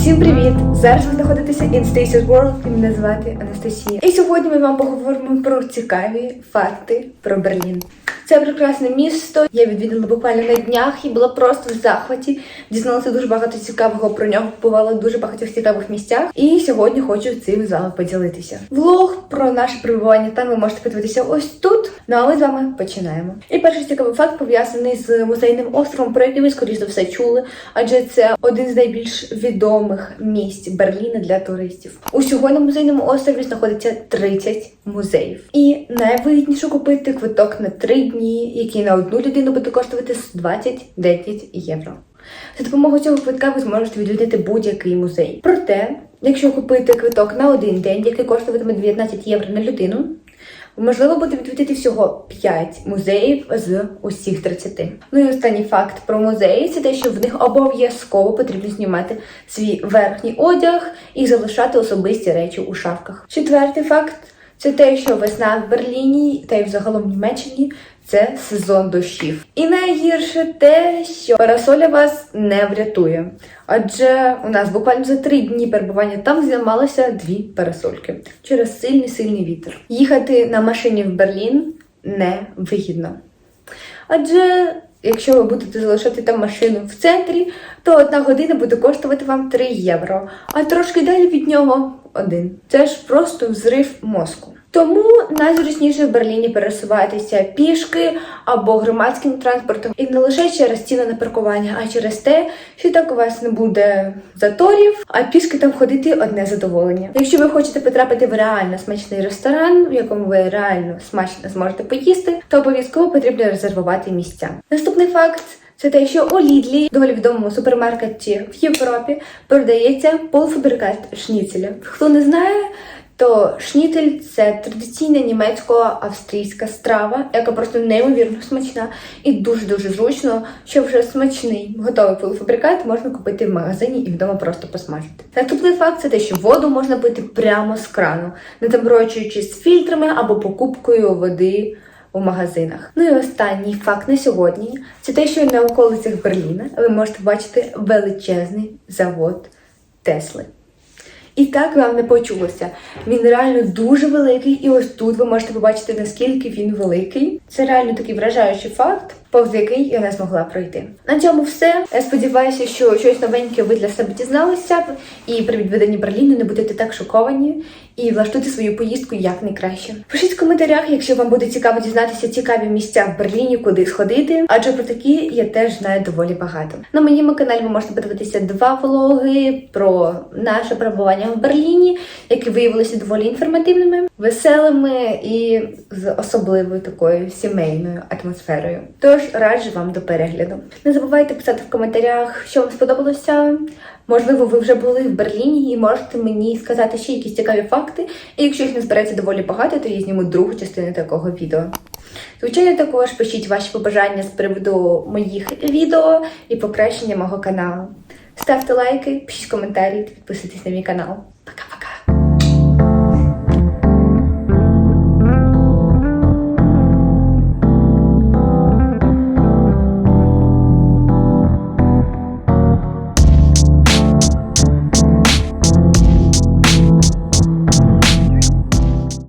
Всім привіт! Зараз ви знаходитеся in Stacey's World і мене звати Анастасія. І сьогодні ми вам поговоримо про цікаві факти про Берлін. Це прекрасне місто. Я відвідала буквально на днях і була просто в захваті. Дізналася дуже багато цікавого про нього. Побувала в дуже багатьох цікавих місцях. І сьогодні хочу цим з вами поділитися. Влог про наше перебування там ви можете подивитися ось тут. Ну а ми з вами починаємо. І перший цікавий факт пов'язаний з музейним островом, про який ви скоріш за все чули, адже це один з найбільш відомих місць Берліна для туристів. Усього на музейному острові знаходиться 30 музеїв. І найвигідніше купити квиток на 3 дні, який на одну людину буде коштувати 29 євро. За допомогою цього квитка ви зможете відвідати будь-який музей. Проте, якщо купити квиток на один день, який коштуватиме 19 євро на людину, можливо буде відвідати всього 5 музеїв з усіх 30. Ну і останній факт про музеї це те, що в них обов'язково потрібно знімати свій верхній одяг і залишати особисті речі у шафках. Четвертий факт це те, що весна в Берліні та й взагалом в Німеччині це сезон дощів. І найгірше те, що парасоля вас не врятує. Адже у нас буквально за три дні перебування там зламалося дві парасольки через сильний сильний вітер. Їхати на машині в Берлін не вигідно. Адже якщо ви будете залишати там машину в центрі, то одна година буде коштувати вам 3 євро, а трошки далі від нього один. Це ж просто взрив мозку. Тому найзручніше в Берліні пересуватися пішки або громадським транспортом, і не лише через ціну на паркування, а через те, що так у вас не буде заторів, а пішки там ходити одне задоволення. Якщо ви хочете потрапити в реально смачний ресторан, в якому ви реально смачно зможете поїсти, то обов'язково потрібно резервувати місця. Наступний факт. Це те, що у Лідлі, доволі відомому супермаркеті в Європі, продається полуфабрикат шніцеля. Хто не знає, то шніцель – це традиційна німецько-австрійська страва, яка просто неймовірно смачна і дуже-дуже зручно, що вже смачний готовий полуфабрикат можна купити в магазині і вдома просто посмажити. Наступний факт це те, що воду можна пити прямо з крану, не заморочуючись фільтрами або покупкою води у магазинах. Ну і останній факт на сьогодні це те, що на околицях Берліна ви можете бачити величезний завод Тесли. І так вам не почулося. Він реально дуже великий, і ось тут ви можете побачити, наскільки він великий. Це реально такий вражаючий факт, повз який я не змогла пройти. На цьому все. Я сподіваюся, що щось новеньке ви для себе дізналися, і при відведенні Берліну не будете так шоковані і влаштуйте свою поїздку як. Пишіть в коментарях, якщо вам буде цікаво дізнатися цікаві місця в Берліні, куди сходити, адже про такі я теж знаю доволі багато. На моєму каналі ви можете подивитися два влоги про наше перебування в Берліні, які виявилися доволі інформативними, веселими і з особливою такою сімейною атмосферою. Тож раджу вам до перегляду. Не забувайте писати в коментарях, що вам сподобалося. Можливо, ви вже були в Берліні і можете мені сказати ще якісь цікаві факти. І якщо їх не збереться доволі багато, то я зніму другу частину такого відео. Звичайно, також пишіть ваші побажання з приводу моїх відео і покращення мого каналу. Ставте лайки, пишіть коментарі та підписуйтесь на мій канал.